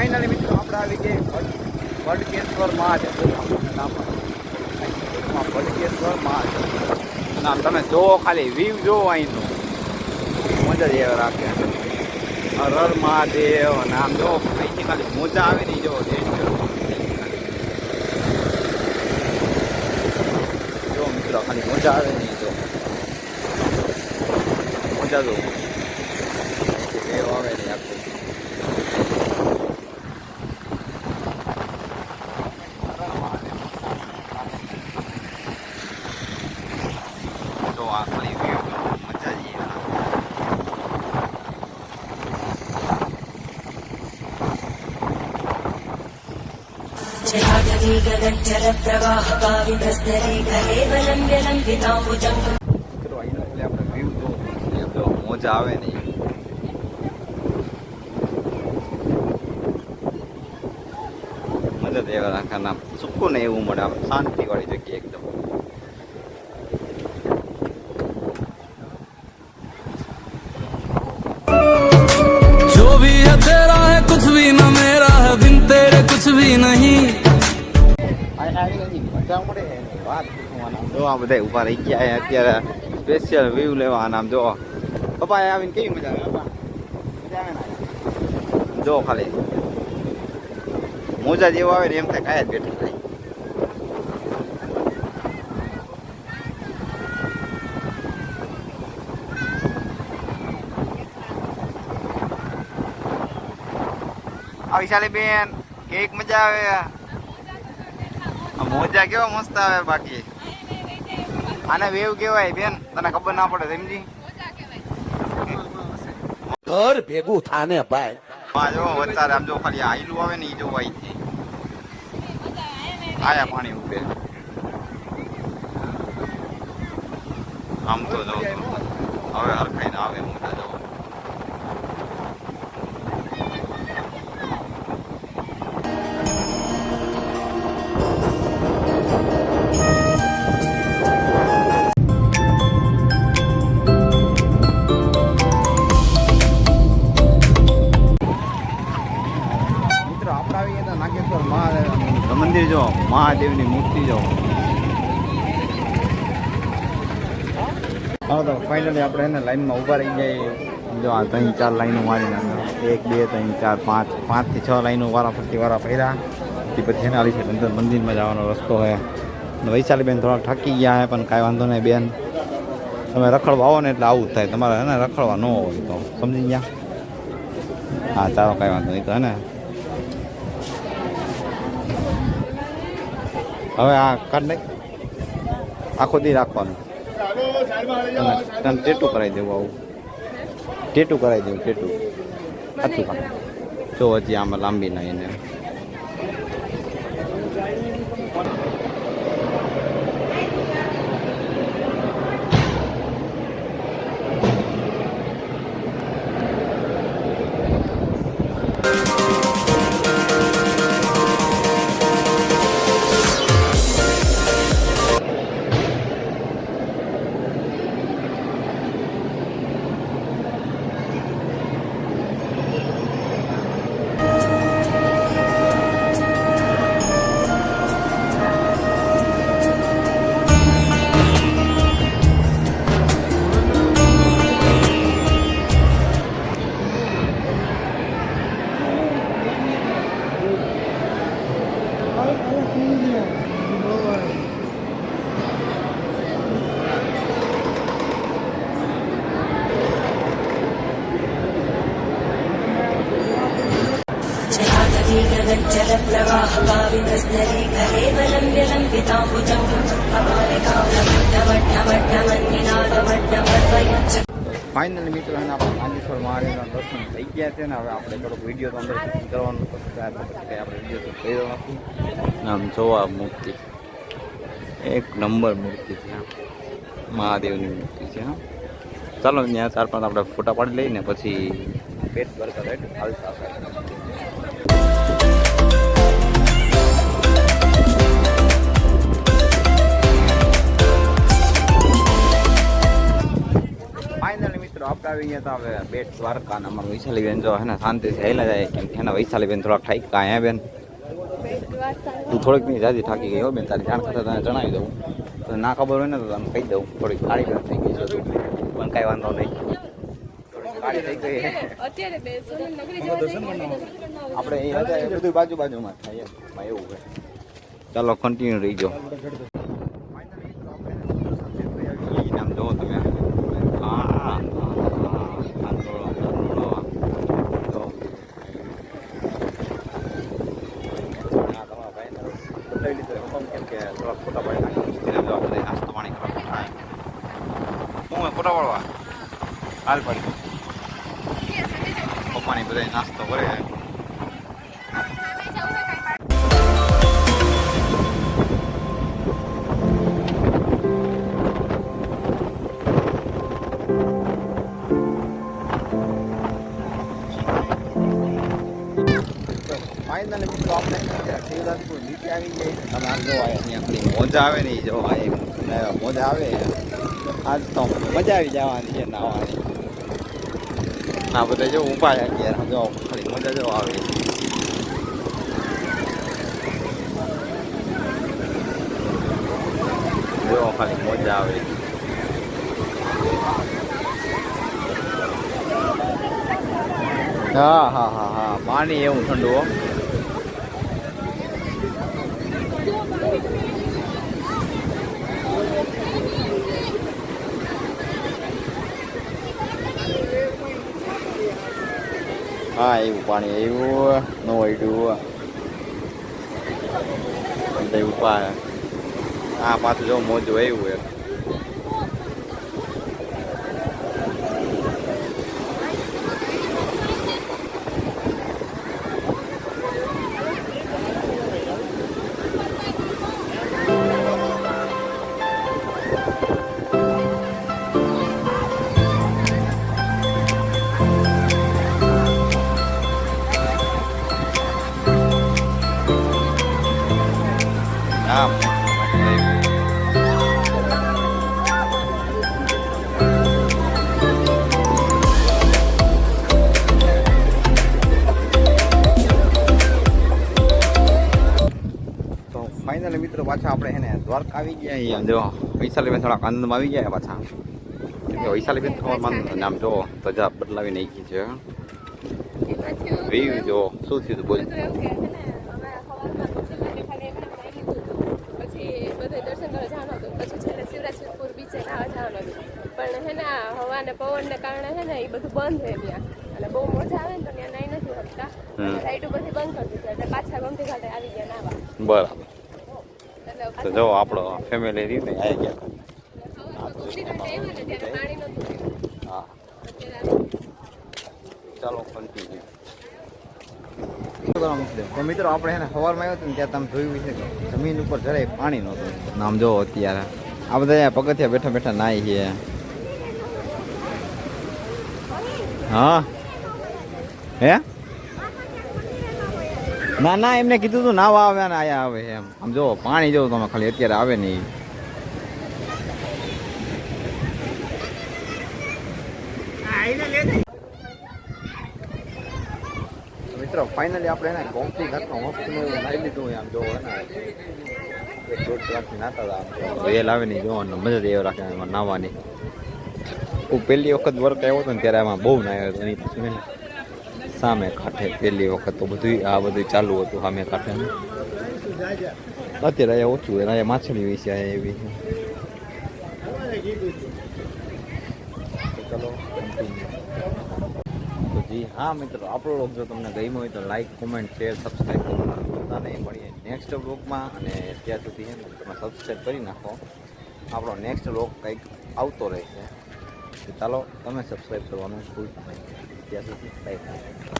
Finally મિત્રો, આપણે આવી ગઈ ભડ- ભડકેશ્વર મહાદેવ નામ મહાદેવ ના તમે જોવો ખાલી વ્યૂ જોવો અહીંનું. મજા જ રાખે. હરર હર મહાદેવ અને આમ જો અહીંથી ખાલી મોજા આવી ઈ જોવો જો મિત્રો, ખાલી મોજા આવે નહીં જો. મોજા જો મોજા આવે ને ઈ. મજા જ એવા રાખે નામ સુકૂન એવું મળે આમ શાંતિ વાળી જગ્યા એકદમ जो भी है तेरा है कुछ भी न मेरा है बिन तेरे कुछ भी नहीं જો આ બધા ઊભા રહી ગયા અત્યારે સ્પેશિયલ વ્યૂ લેવા આમ જો પપ્પા આવીને કેવી મજા આવે જો ખાલી મોજા જેવો આવે એમ થાય કાંઈ જ બેઠા થાય આ બેન કેક મજા આવે. મોજા કેવા મસ્ત આવે બાકી. આને વેવ કેવાય બેન તને ખબર ના પડે સમજી? ઘર ભેગું થાને ભાઈ. હા જો વચારે આમ જો ખાલી આઈલું આવે ને એ જો અહીંથી આયા પાણી ઉભે. આમ તો જો હવે હરખાઈને આવે મોટા જો, મહાદેવની મૂર્તિ જો. હા, તો ફાઇનલી આપણે એને લાઈનમાં ઊભા રહી જાય જો, આ ત્રણ ચાર લાઈનો મારી એક, બે, ત્રણ, ચાર, પાંચ. પાંચથી છ લાઈનો વારા ફરતી વારા પહેર્યા તે પછી એને આલી છે અંદર મંદિરમાં જવાનો રસ્તો છે. વૈશાલી બેન થોડા ઠકી ગયા છે, પણ કાંઈ વાંધો નહીં બેન. તમે રખડવા આવો ને એટલે આવું થાય. તમારે એને રખડવા ન હોય તો. સમજી ગયા? હા, ચાલો, કાંઈ વાંધો નહીં તો, હે ને. હવે આ કાઢ નાખ આખો દી રાખવાનું. તને ટેટું કરાવી દેવું આવું. ટેટું કરાવી દેવું ટેટું આટલું કામ. જો હજી આમાં લાંબી નહીં એને जलप्रवाहपावितस्तरे कलेवलं व्यलम्बिताम्बुजम् अपालिकावलमट्टमट्टमन्निनादमट्टमर्वयच्च ફાઇનલી મિત્રો એને આપણે નાગેશ્વર મહાદેવના દર્શન થઈ ગયા છે ને હવે આપણે થોડોક વિડીયો તો અંદર શૂટ કરવાનું પછી ત્યાર પછી આપણે વિડીયો તો કર્યો નથી આમ જોવા મૂર્તિ એક નંબર મૂર્તિ છે આમ. મહાદેવની મૂર્તિ છે હા ચાલો ત્યાં ચાર પાંચ આપણે ફોટા પાડી લઈને પછી પેટ ભરતા રેટ હાલતા મિત્રો, આપણે આવી ગયા હતા હવે બેટ દ્વારકા અને અમારું વૈશાલી બેન જો એને શાંતિ હેલા જાય કેમ કે એના વૈશાલી બેન થોડાક ઠાઈ કાંઈ બેન? તું થોડીકની જાજી થાકી ગઈ હો બેન, તારી જાણ ખાતે તને જણાવી દઉં. તો ના ખબર હોય ને તો તને કહી દઉં. થોડીક કાળી બેન થઈ ગઈ છે પણ કાંઈ વાંધો નહીં. આપણે એ હતા બધું બાજુ બાજુમાં થાય એવું ચાલો કન્ટિન્યુ રહી ગયો નામ જોવો તમે આ આ, આ, આ થોડો, થોડો. તો. આ તમારા ભાઈને લઈ લીધો છે હુકમ કેમ કે થોડા ફોટા પાડી નાખી. મુસ્તીને લેવા આપણે નાસ્તો પાણી કરવા હું એ ફોટા પાડવા? હાલ પડી. પપ્પાની બધા નાસ્તો કરે. નીચે આવી જઈએ તમે આમ જો અહીંયા ખાલી મોજા આવે ને ઈ મજા આ આવે. આજ તો મજા આવી જવાની છે નાવાની. ના બધા જો છે અત્યારે જો ખાલી મજા જો આવે. જો ખાલી મજા આવે. હા હા હા હા. પાણી એવું ઠંડુ હો એવું પાણી આવ્યું નો એવું ઉપા આ પાછું જો મોજું આવ્યું એક પાછા આપણે એને દ્વારકા આવી ગયા અહીંયા જો વૈશાલી બેન થોડાક આનંદમાં આવી ગયા પાછા. કે વૈશાલી બેન ખબર માનતો નામ જો ધજા બદલાવી નાખી છે. વ્યૂ જો શું થયું તું બોલ. પણ હે ને હવા ને પવન ને કારણે હે ને એ બધું બંધ છે ત્યાં. એટલે બહુ મજા આવે ને તો ત્યાં નથી શકતા હમ. લાઈટો બંધ કરી દીધી. એટલે પાછા ગમતી ઘાટે આવી ગયા નાવા. બરાબર. તો જો આપણો ફેમિલી રીતે આવી ગયા. હા ચાલો કન્ટિન્યુ તો મિત્રો, આપણે એને સવારમાં આવ્યો હતો ને ત્યાં તમે જોયું છે કે જમીન ઉપર જરાય પાણી નહોતું. નામ જો અત્યારે. આ બધા પગથિયા બેઠા બેઠા નાય છે. હા? હે? ના ના, એમને કીધું તું નાવા આવે ને આયા આવે એમ. આમ જો, પાણી જો તમે ખાલી અત્યારે આવે નહીં. મિત્રો ફાઇનલી આપણે એને ગોમતી ઘરનો હોસ્પિટલ લાવી લીધું આમ જો એક દોઢ કલાકથી નાતા હતા વેલ આવે ને જોવાનું મજા જ એવો રાખે એમાં નાવાની. હું પહેલી વખત વર્ક આવ્યો હતો ને ત્યારે આમાં બહુ નાયો હતો મેં સામે કાંઠે પહેલી વખત તો બધું આ બધું ચાલુ હતું સામે કાંઠે. અત્યારે અહીંયા ઓછું હોય અહીંયા માછલી વિશે એવી. તો. જી, હા મિત્રો, આપણો બ્લોગ જો તમને ગમ્યો હોય તો લાઈક કોમેન્ટ શેર સબસ્ક્રાઈબ કરવાનું ભૂલતા નહીં. મળીએ નેક્સ્ટ બ્લોગમાં અને ત્યાં સુધી તમે સબસ્ક્રાઈબ કરી નાખો. આપણો નેક્સ્ટ બ્લોગ કંઈક આવતો રહેશે. ચાલો, તમે સબસ્ક્રાઈબ કરવાનું ભૂલતા નહીં. ત્યાં સુધી બાય